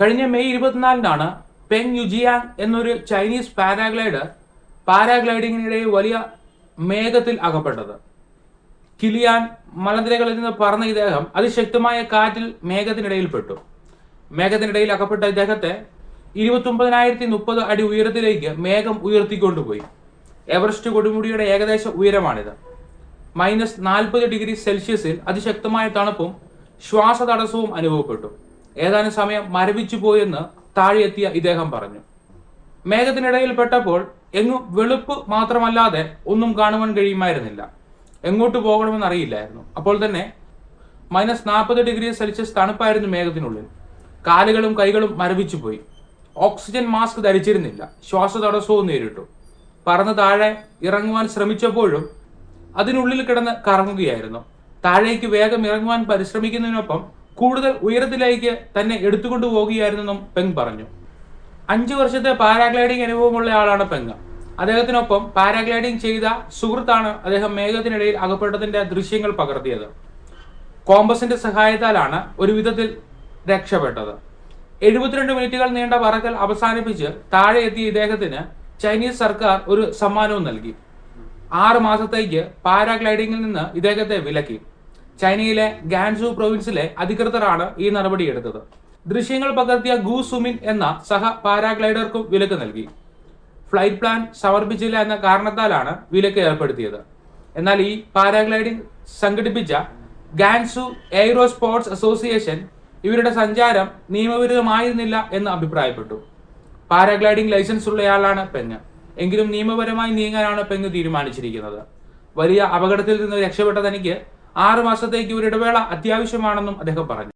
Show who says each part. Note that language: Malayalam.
Speaker 1: കഴിഞ്ഞ മെയ് ഇരുപത്തിനാലിനാണ് പെങ് യുജിയാങ് എന്നൊരു ചൈനീസ് പാരാഗ്ലൈഡർ പാരാഗ്ലൈഡിങ്ങിനിടെ വലിയ മേഘത്തിൽ അകപ്പെട്ടത്. കിലിയാൻ മലനിരകളിൽ നിന്ന് പറന്ന ഇദ്ദേഹം അതിശക്തമായ കാറ്റിൽ മേഘത്തിനിടയിൽപ്പെട്ടു. മേഘത്തിനിടയിൽ അകപ്പെട്ട ഇദ്ദേഹത്തെ ഇരുപത്തൊമ്പതിനായിരത്തി മുപ്പത് അടി ഉയരത്തിലേക്ക് മേഘം ഉയർത്തിക്കൊണ്ടുപോയി. എവറസ്റ്റ് കൊടുമുടിയുടെ ഏകദേശ ഉയരമാണിത്. മൈനസ് നാൽപ്പത് ഡിഗ്രി സെൽഷ്യസിൽ അതിശക്തമായ തണുപ്പും ശ്വാസതടസ്സവും അനുഭവപ്പെട്ടു. ഏതാനും സമയം മരവിച്ചു പോയെന്ന് താഴെയെത്തിയ ഇദ്ദേഹം പറഞ്ഞു. മേഘത്തിനിടയിൽ പെട്ടപ്പോൾ എങ്ങും വെളുപ്പ് മാത്രമല്ലാതെ ഒന്നും കാണുവാൻ കഴിയുമായിരുന്നില്ല. എങ്ങോട്ട് പോകണമെന്ന് അറിയില്ലായിരുന്നു. അപ്പോൾ തന്നെ മൈനസ് നാൽപ്പത് ഡിഗ്രി സെൽഷ്യസ് തണുപ്പായിരുന്നു മേഘത്തിനുള്ളിൽ. കാലുകളും കൈകളും മരവിച്ചു പോയി. ഓക്സിജൻ മാസ്ക് ധരിച്ചിരുന്നില്ല. ശ്വാസതടസ്സവും നേരിട്ടു. പറന്ന് താഴെ ഇറങ്ങുവാൻ ശ്രമിച്ചപ്പോഴും അതിനുള്ളിൽ കിടന്ന് കറങ്ങുകയായിരുന്നു. താഴേക്ക് വേഗം ഇറങ്ങുവാൻ പരിശ്രമിക്കുന്നതിനൊപ്പം കൂടുതൽ ഉയരത്തിലേക്ക് തന്നെ എടുത്തുകൊണ്ടു പോകുകയായിരുന്നെന്നും പെങ് പറഞ്ഞു. അഞ്ചു വർഷത്തെ പാരാഗ്ലൈഡിംഗ് അനുഭവമുള്ള ആളാണ് പെങ് അദ്ദേഹത്തിനൊപ്പം പാരാഗ്ലൈഡിംഗ് ചെയ്ത സുഹൃത്താണ് അദ്ദേഹം മേഘത്തിനിടയിൽ അകപ്പെട്ടതിന്റെ ദൃശ്യങ്ങൾ പകർത്തിയത്. കോമ്പസിന്റെ സഹായത്താലാണ് ഒരു വിധത്തിൽ രക്ഷപ്പെട്ടത്. എഴുപത്തിരണ്ട് മിനിറ്റുകൾ നീണ്ട പറക്കൽ അവസാനിപ്പിച്ച് താഴെ എത്തിയ ഇദ്ദേഹത്തിന് ചൈനീസ് സർക്കാർ ഒരു സമ്മാനവും നൽകി. ആറ് മാസത്തേക്ക് പാരാഗ്ലൈഡിംഗിൽ നിന്ന് ഇദ്ദേഹത്തെ വിലക്കി. ചൈനയിലെ ഗാൻസു പ്രൊവിൻസിലെ അധികൃതരാണ് ഈ നടപടിയെടുത്തത്. ദൃശ്യങ്ങൾ പകർത്തിയ ഗു സുമിൻ എന്ന സഹ പാരാഗ്ലൈഡർക്കും വിലക്ക് നൽകി. ഫ്ലൈറ്റ് പ്ലാൻ സമർപ്പിച്ചില്ല എന്ന കാരണത്താലാണ് വിലക്ക് ഏർപ്പെടുത്തിയത്. എന്നാൽ ഈ പാരാഗ്ലൈഡിംഗ് സംഘടിപ്പിച്ച ഗാൻസു എയ്റോ സ്പോർട്സ് അസോസിയേഷൻ ഇവരുടെ സഞ്ചാരം നിയമവിരുദ്ധമായിരുന്നില്ല എന്ന് അഭിപ്രായപ്പെട്ടു. പാരാഗ്ലൈഡിംഗ് ലൈസൻസ് ഉള്ളയാളാണ് പെങ് എങ്കിലും നിയമപരമായി നീങ്ങാനാണ് പെങ് തീരുമാനിച്ചിരിക്കുന്നത്. വലിയ അപകടത്തിൽ നിന്ന് രക്ഷപ്പെട്ട തനിക്ക് ആറ് മാസത്തേക്ക് ഒരു ഇടവേള അത്യാവശ്യമാണെന്നും അദ്ദേഹം പറഞ്ഞു.